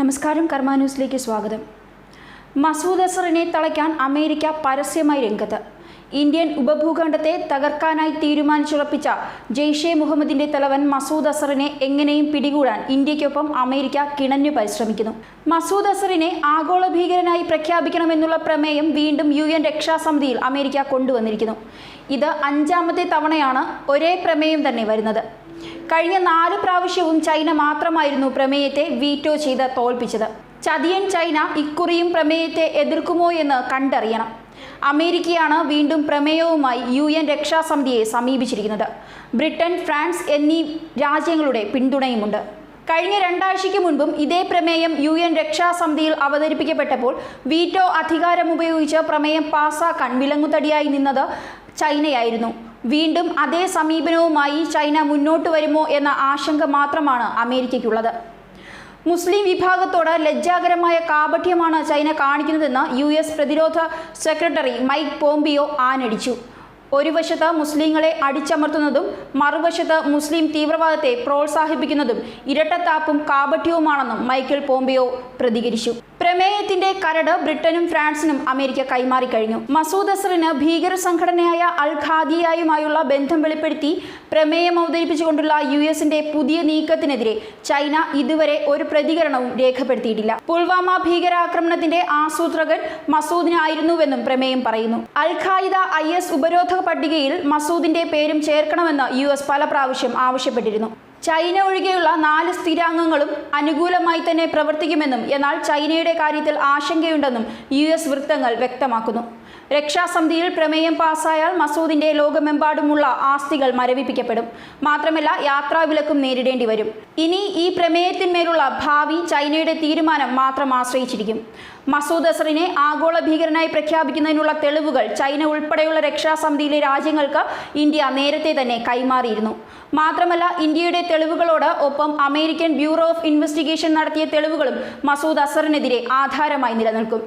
നമസ്കാരം കർമ്മ ന്യൂസിലേക്ക് സ്വാഗതം. മസൂദ് അസറിനെ തളയ്ക്കാൻ അമേരിക്ക പരസ്യമായി രംഗത്ത്. ഇന്ത്യൻ ഉപഭൂഖണ്ഡത്തെ തകർക്കാനായി തീരുമാനിച്ചുറപ്പിച്ച ജെയ്ഷെ മുഹമ്മദിന്റെ തലവൻ മസൂദ് അസറിനെ എങ്ങനെയും പിടികൂടാൻ ഇന്ത്യക്കൊപ്പം അമേരിക്ക കിണഞ്ഞു പരിശ്രമിക്കുന്നു. മസൂദ് അസറിനെ ആഗോള ഭീകരനായി പ്രഖ്യാപിക്കണമെന്നുള്ള പ്രമേയം വീണ്ടും യു എൻ രക്ഷാസമിതിയിൽ അമേരിക്ക കൊണ്ടുവന്നിരിക്കുന്നു. ഇത് അഞ്ചാമത്തെ തവണയാണ് ഒരേ പ്രമേയം തന്നെ വരുന്നത്. കഴിഞ്ഞ നാല് പ്രാവശ്യവും ചൈന മാത്രമായിരുന്നു പ്രമേയത്തെ വീറ്റോ ചെയ്ത് തോൽപ്പിച്ചത്. ചതിയൻ ചൈന ഇക്കുറിയും പ്രമേയത്തെ എതിർക്കുമോ എന്ന് കണ്ടറിയണം. അമേരിക്കയാണ് വീണ്ടും പ്രമേയവുമായി യു എൻ രക്ഷാസമിതിയെ സമീപിച്ചിരിക്കുന്നത്. ബ്രിട്ടൻ ഫ്രാൻസ് എന്നീ രാജ്യങ്ങളുടെ പിന്തുണയുമുണ്ട്. കഴിഞ്ഞ രണ്ടാഴ്ചയ്ക്ക് മുൻപും ഇതേ പ്രമേയം യു എൻ രക്ഷാസമിതിയിൽ അവതരിപ്പിക്കപ്പെട്ടപ്പോൾ വീറ്റോ അധികാരമുപയോഗിച്ച് പ്രമേയം പാസാക്കാൻ വിലങ്ങുതടിയായി നിന്നത് ചൈനയായിരുന്നു. വീണ്ടും അതേ സമീപനവുമായി ചൈന മുന്നോട്ട് വരുമോ എന്ന ആശങ്ക മാത്രമാണ് അമേരിക്കയ്ക്കുള്ളത്. മുസ്ലിം വിഭാഗത്തോട് ലജ്ജാകരമായ കാപഠ്യമാണ് ചൈന കാണിക്കുന്നതെന്ന് യു എസ് പ്രതിരോധ സെക്രട്ടറി മൈക്ക് പോംപിയോ ആനടിച്ചു ഒരു വശത്ത് മുസ്ലിങ്ങളെ അടിച്ചമർത്തുന്നതും മറുവശത്ത് മുസ്ലിം തീവ്രവാദത്തെ പ്രോത്സാഹിപ്പിക്കുന്നതും ഇരട്ടത്താപ്പും കാപഠ്യവുമാണെന്നും മൈക്കിൾ പോംപിയോ പ്രതികരിച്ചു. പ്രമേയത്തിന്റെ കരട് ബ്രിട്ടനും ഫ്രാൻസിനും അമേരിക്ക കൈമാറി കഴിഞ്ഞു. മസൂദ് അസറിന് ഭീകര സംഘടനയായ അൽ ഖാദിയയുമായുള്ള ബന്ധം വെളിപ്പെടുത്തി പ്രമേയം അവതരിപ്പിച്ചുകൊണ്ടുള്ള യു എസിന്റെ പുതിയ നീക്കത്തിനെതിരെ ചൈന ഇതുവരെ ഒരു പ്രതികരണവും രേഖപ്പെടുത്തിയിട്ടില്ല. പുൽവാമ ഭീകരാക്രമണത്തിന്റെ ആസൂത്രകൻ മസൂദിനായിരുന്നുവെന്നും പ്രമേയം പറയുന്നു. അൽ ഖായിദ ഐ എസ് ഉപരോധ പട്ടികയിൽ മസൂദിന്റെ പേരും ചേർക്കണമെന്ന് യു എസ് പല പ്രാവശ്യം ആവശ്യപ്പെട്ടിരുന്നു. ചൈന ഒഴികെയുള്ള നാല് സ്ഥിരാംഗങ്ങളും അനുകൂലമായി തന്നെ പ്രവർത്തിക്കുമെന്നും എന്നാൽ ചൈനയുടെ കാര്യത്തിൽ ആശങ്കയുണ്ടെന്നും യു എസ് വൃത്തങ്ങൾ വ്യക്തമാക്കുന്നു. രക്ഷാസമിതിയിൽ പ്രമേയം പാസ്സായാൽ മസൂദിന്റെ ലോകമെമ്പാടുമുള്ള ആസ്തികൾ മരവിപ്പിക്കപ്പെടും. മാത്രമല്ല യാത്രാവിലക്കും നേരിടേണ്ടി വരും. ഇനി ഈ പ്രമേയത്തിന്മേലുള്ള ഭാവി ചൈനയുടെ തീരുമാനം മാത്രം ആശ്രയിച്ചിരിക്കും. മസൂദ് അസറിനെ ആഗോള ഭീകരനായി പ്രഖ്യാപിക്കുന്നതിനുള്ള തെളിവുകൾ ചൈന ഉൾപ്പെടെയുള്ള രക്ഷാസമിതിയിലെ രാജ്യങ്ങൾക്ക് ഇന്ത്യ നേരത്തെ തന്നെ കൈമാറിയിരുന്നു. മാത്രമല്ല ഇന്ത്യയുടെ തെളിവുകളോട് ഒപ്പം അമേരിക്കൻ ബ്യൂറോ ഓഫ് ഇൻവെസ്റ്റിഗേഷൻ നടത്തിയ തെളിവുകളും മസൂദ് അസറിനെതിരെ ആധാരമായി നിലനിൽക്കും.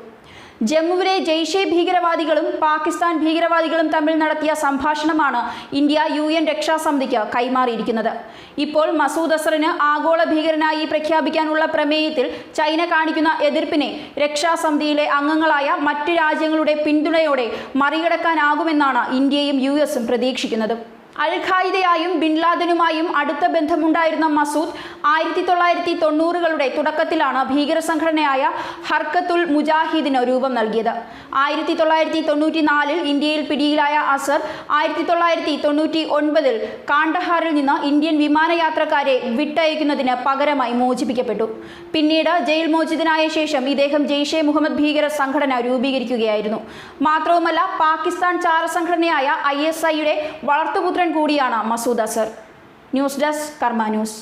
ജമ്മുവിലെ ജെയ്ഷെ ഭീകരവാദികളും പാകിസ്ഥാൻ ഭീകരവാദികളും തമ്മിൽ നടത്തിയ സംഭാഷണമാണ് ഇന്ത്യ യു എൻ രക്ഷാസമിതിക്ക് കൈമാറിയിരിക്കുന്നത്. ഇപ്പോൾ മസൂദ് അസറിന് ആഗോള ഭീകരനായി പ്രഖ്യാപിക്കാനുള്ള പ്രമേയത്തിൽ ചൈന കാണിക്കുന്ന എതിർപ്പിനെ രക്ഷാസമിതിയിലെ അംഗങ്ങളായ മറ്റ് രാജ്യങ്ങളുടെ പിന്തുണയോടെ മറികടക്കാനാകുമെന്നാണ് ഇന്ത്യയും യു പ്രതീക്ഷിക്കുന്നത്. അൽ ഖായിദയായും ബിൻലാദനുമായും അടുത്ത ബന്ധമുണ്ടായിരുന്ന മസൂദ് ആയിരത്തി തൊള്ളായിരത്തി തൊണ്ണൂറുകളുടെ തുടക്കത്തിലാണ് ഭീകര സംഘടനയായ ഹർക്കത്തുൽ മുജാഹിദിന് രൂപം നൽകിയത്. ആയിരത്തി തൊള്ളായിരത്തി തൊണ്ണൂറ്റി നാലിൽ ഇന്ത്യയിൽ പിടിയിലായ അസർ ആയിരത്തി തൊള്ളായിരത്തി തൊണ്ണൂറ്റി ഒൻപതിൽ കാണ്ടഹാറിൽ നിന്ന് ഇന്ത്യൻ വിമാനയാത്രക്കാരെ വിട്ടയക്കുന്നതിന് പകരമായി മോചിപ്പിക്കപ്പെട്ടു. പിന്നീട് ജയിൽ മോചിതനായ ശേഷം ഇദ്ദേഹം ജെയ്ഷെ മുഹമ്മദ് ഭീകര സംഘടന രൂപീകരിക്കുകയായിരുന്നു. മാത്രവുമല്ല പാകിസ്ഥാൻ ചാര സംഘടനയായ ഐ എസ് ഐയുടെ വളർത്തുപുത്രൻ കൂടിയാണ് Masood Azhar news desk Karma news.